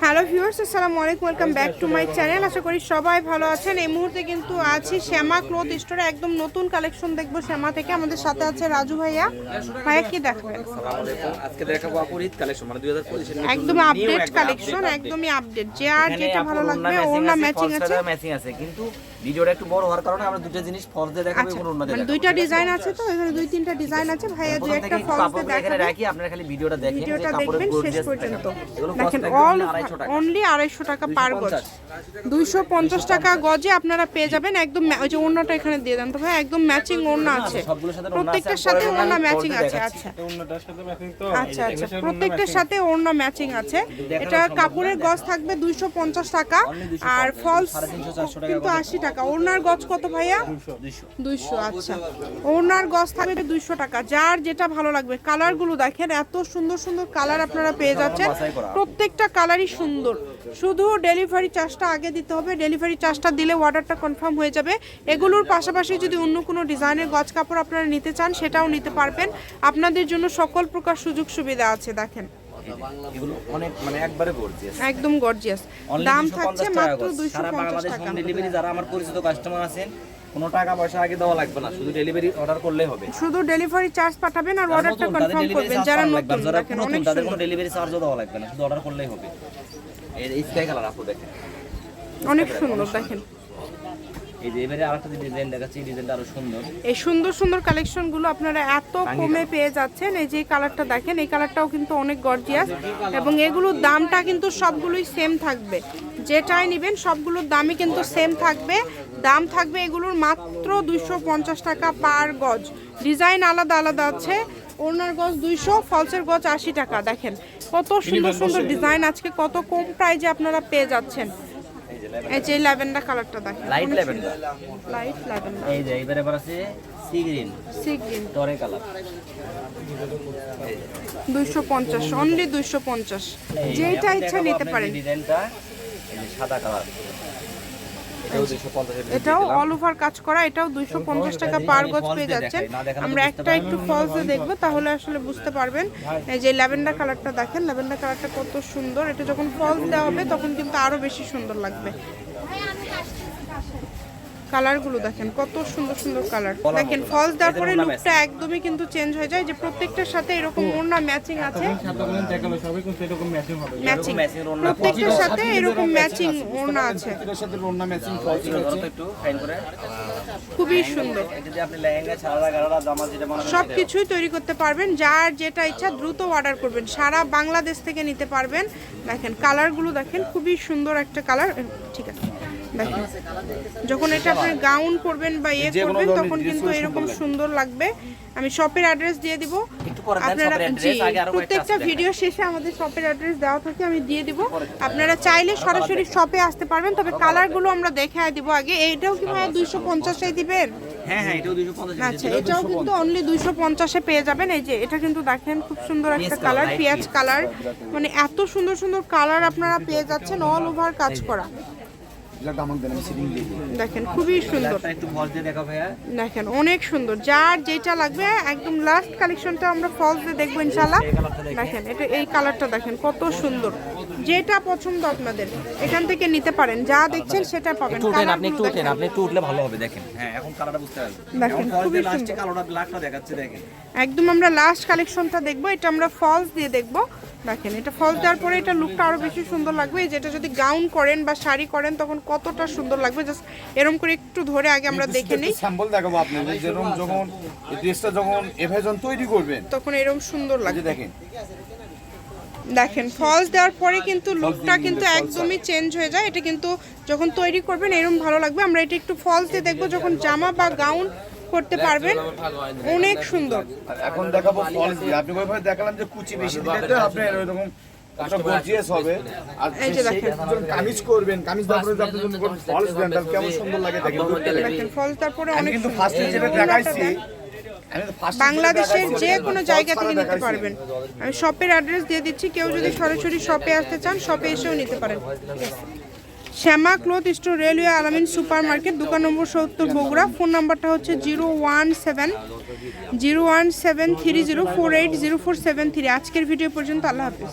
他 hello viewers আসসালামু আলাইকুম welcome back to my channel. আশা করি সবাই ভালো আছেন। এই মুহূর্তে কিন্তু আছি শ্যামা ক্লোথ স্টোরে। একদম নতুন কালেকশন দেখব শ্যামা থেকে। আমাদের সাথে আছে রাজু ভাইয়া। ভাইয়া কি দেখবেন? আজকে দেখাবো ঈদ কালেকশন মানে 2025 এর একদম আপডেট কালেকশন একদমই আপডেট যে আর যেটা ভালো লাগবে ওড়না ম্যাচিং আছে ম্যাচিং আছে। কিন্তু ভিডিওটা একটু বড় হওয়ার কারণে আমরা দুটো জিনিস ফলস দিয়ে দেখাবো আচ্ছা এবং অন্য মানে দেখাবো দুইটা ডিজাইন আছে? তো? এখানে দুই তিনটা ডিজাইন আছে। ভাইয়া যে প্রথম একটা ফলস কাপড় এখানে রাখি আপনারা খালি ভিডিওটা দেখেন ভিডিওটা দেখবেন শেষ পর্যন্ত। দেখেন অল 250 টাকা। অনলি আড়াইশো টাকা পার গজ। দুইশো পঞ্চাশ। টাকা গজে আপনারা পেয়ে যাবেন একদম ওই যে ওড়নাটা এখানে দিয়ে দেন তো ভাই একদম ম্যাচিং ওড়না আছে। সাথে ওড়না আছে, প্রত্যেকটার সাথে ওড়না ম্যাচিং আছে আচ্ছা। অন্যটার সাথে ম্যাচিং তো। আচ্ছা আচ্ছা প্রত্যেকটার সাথে ওড়না ম্যাচিং আছে। এটা কাপড়ের গজ থাকবে দুইশো পঞ্চাশ টাকা আর ফলস কিন্তু আশি টাকা। ওড়নার গজ কত ভাইয়া? দুইশো। আচ্ছা। ওড়নার গজ থাকবে দুইশো টাকা। যার যেটা ভালো লাগবে। কালারগুলো দেখেন এত সুন্দর সুন্দর কালার আপনারা পেয়ে যাচ্ছেন। প্রত্যেকটা কালারই সুন্দর। শুধু ডেলিভারি চার্জটা আগে দিতে হবে। ডেলিভারি চার্জটা দিলে অর্ডারটা কনফার্ম হয়ে যাবে। এগুলোর পাশাপাশি যদি অন্য কোনো ডিজাইনের গজ কাপড় আপনারা নিতে চান সেটাও নিতে পারবেন। আপনাদের জন্য সকল প্রকার সুযোগ সুবিধা আছে দেখেন। এগুলো অনেক মানে একবারে গর্জিয়াস একদম গর্জিয়াস দাম থাকছে মাত্র গজ। দুইশো সারা পঞ্চাশ বাংলাদেশ টাকা। হোম ডেলিভারি যারা আমার পরিচিত কাস্টমার আছেন কোনো টাকা পয়সা আগে দেওয়া লাগবে না। শুধু ডেলিভারি অর্ডার করলেই হবে। শুধু ডেলিভারি চার্জ পাঠাবেন আর অর্ডারটা কনফার্ম করবেন। যারা নতুন যারা নতুন, তাদের কোনো ডেলিভারি চার্জও দেওয়া লাগবে না। শুধু অর্ডার করলেই হবে। এই এই স্কাই কালার আপু দেখেন। অনেক সুন্দর দেখেন। এই যে এবারে আরেকটা ডিজাইন দেখাচ্ছি এই ডিজাইনটা আরও সুন্দর। এই সুন্দর সুন্দর কালেকশনগুলো আপনারা এত কমে পেয়ে যাচ্ছেন। এই যে কালারটা দেখেন এই কালারটাও কিন্তু অনেক গর্জিয়াস এবং এগুলোর দামটা কিন্তু সবগুলোই সেম থাকবে। যেটাই নেবেন সবগুলোর দামই কিন্তু সেম থাকবে। দাম থাকবে এগুলোর মাত্র দুইশো পঞ্চাশ টাকা পার গজ। ডিজাইন আলাদা আলাদা আছে। ওনার গজ দুইশো ফলসের গজ আশি টাকা দেখেন। কত সুন্দর সুন্দর ডিজাইন আজকে কত কম প্রাইজে আপনারা পেয়ে যাচ্ছেন। এই যে ল্যাভেন্ডার কালারটা দেখেন লাইট ল্যাভেন্ডার লাইট ল্যাভেন্ডার এই যে এবারে আবার আছে সি গ্রিন সি গ্রিন টরে কালার দুইশো পঞ্চাশ অনলি দুইশো পঞ্চাশ। যেইটা ইচ্ছা নিতে পারেন। ডিজাইনটা সাদা কালার এটাও 250 এর এটাও অল ওভার কাজ করা এটাও দুইশো পঞ্চাশ টাকা পার গজ পেয়ে যাচ্ছে। আমরা একটা একটু ফলসে দেখব তাহলে আসলে বুঝতে পারবেন যে ল্যাভেন্ডার কালারটা দেখেন ল্যাভেন্ডার কালারটা কত সুন্দর। এটা যখন ফলস দেওয়া হবে তখন কিন্তু আরও বেশি সুন্দর লাগবে। কালারগুলো দেখেন কত সুন্দর সুন্দর কালার। দেখেন ফলস দেওয়ার পরে লুকটা একদমই কিন্তু চেঞ্জ হয়ে যায় যে প্রত্যেকটার সাথে এরকম ওড়না ম্যাচিং আছে। ম্যাচিং প্রত্যেকটার সাথে এরকম ম্যাচিং ওড়না আছে। খুবই সুন্দর। এটা যদি আপনি লেহেঙ্গা ছাড়া গাড়া জামা যেটা বানাবেন সব কিছুই তৈরি করতে পারবেন যার যেটা ইচ্ছা দ্রুত অর্ডার করবেন। সারা বাংলাদেশ থেকে নিতে পারবেন। দেখেন কালারগুলো দেখেন খুবই সুন্দর একটা কালার। ঠিক আছে। দেখেন। যখন এটা আপনি গাউন করবেন বা ইয়ে করবেন তখন কিন্তু এরকম সুন্দর লাগবে। আমি শপের অ্যাড্রেস দিয়ে দিব। আপনারা শপের জি অ্যাড্রেস আগে আরও কয়েকটা প্রত্যেকটা ভিডিও শেষে আমাদের শপের অ্যাড্রেস দেওয়া থাকে আমি দিয়ে দিব। আপনারা চাইলে সরাসরি শপে আসতে পারবেন তবে কালারগুলো আমরা দেখে দিব আগে। এইটাও কি ভাই দুইশো পঞ্চাশে দিবেন? হ্যাঁ হ্যাঁ এটাও 250 আচ্ছা এটাও কিন্তু অনলি দুইশো পঞ্চাশে পেয়ে যাবেন। এই যে এটা কিন্তু দেখেন খুব সুন্দর একটা কালার পেঁয়াজ কালার মানে এত সুন্দর সুন্দর কালার আপনারা পেয়ে যাচ্ছেন অল ওভার কাজ করা। দেখেন খুবই সুন্দর। দেখা ভাইয়া। দেখেন অনেক সুন্দর। যার যেটা লাগবে একদম লাস্ট কালেকশনটা আমরা ফলস দিয়ে দেখব ইনশাল্লাহ দেখেন। এটা এই কালারটা দেখেন কত সুন্দর। যেটা পছন্দ আপনাদের এখান থেকে নিতে পারেন। যা দেখছেন সেটা পাবেন। আপনি একটু উঠেন দেখেন। আপনি একটু উঠলে ভালো হবে দেখেন। হ্যাঁ এখন কালারটা বুঝতে পারবেন দেখেন, খুবই সুন্দর। কালোটা ব্ল্যাকটা দেখাচ্ছে দেখেন। একদম আমরা লাস্ট কালেকশনটা দেখব এটা আমরা ফলস দিয়ে দেখব। দেখেন এটা ফলস দেওয়ার পরে এটা লুকটা আরও বেশি সুন্দর লাগবে। যেটা যদি গাউন করেন বা শাড়ি করেন তখন কতটা সুন্দর লাগবে জাস্ট এরকম করে একটু ধরে আগে আমরা দেখে নিই। স্যাম্পল দেখাবো আপনাদের যেরকম যখন এই ড্রেসটা যখন এভাজন তৈরি করবেন। তখন এরকম সুন্দর লাগবে। দেখেন। দেখেন ফলস দেওয়ার পরে কিন্তু লুকটা কিন্তু একদমই চেঞ্জ হয়ে যায়। এটা কিন্তু যখন তৈরি করবেন এরকম ভালো লাগবে। আমরা এটা একটু ফলস দিয়ে দেখব যখন জামা বা গাউন করতে পারবেন। অনেক সুন্দর। এখন দেখাবো ফলস দিয়ে। আপনি ওইভাবে দেখালাম যে কুচি বেশি দিলে তো আপনি এরকম গর্জিয়াস হবে। আর এই যে সেই- দেখেন। যখন কামিজ করবেন কামিজ দেওয়ার আপনি যদি ফলস দেন তাহলে কেমন সুন্দর লাগে দেখেন। দেখেন ফলস দেওয়ার অনেক কিন্তু ফার্স্টে যেটা দেখাইছি বাংলাদেশের যে কোনো জায়গা থেকে নিতে পারবেন। আমি শপের অ্যাড্রেস দিয়ে দিচ্ছি কেউ যদি সরাসরি শপে আসতে চান শপে এসেও নিতে পারেন। Shyama cloth store railway Alamin super market দোকান নম্বর সত্তর বগুড়া। ফোন নাম্বারটা হচ্ছে zero one seven zero one seven three zero four eight zero four seven three. আজকের ভিডিও পর্যন্ত আল্লাহ হাফিজ।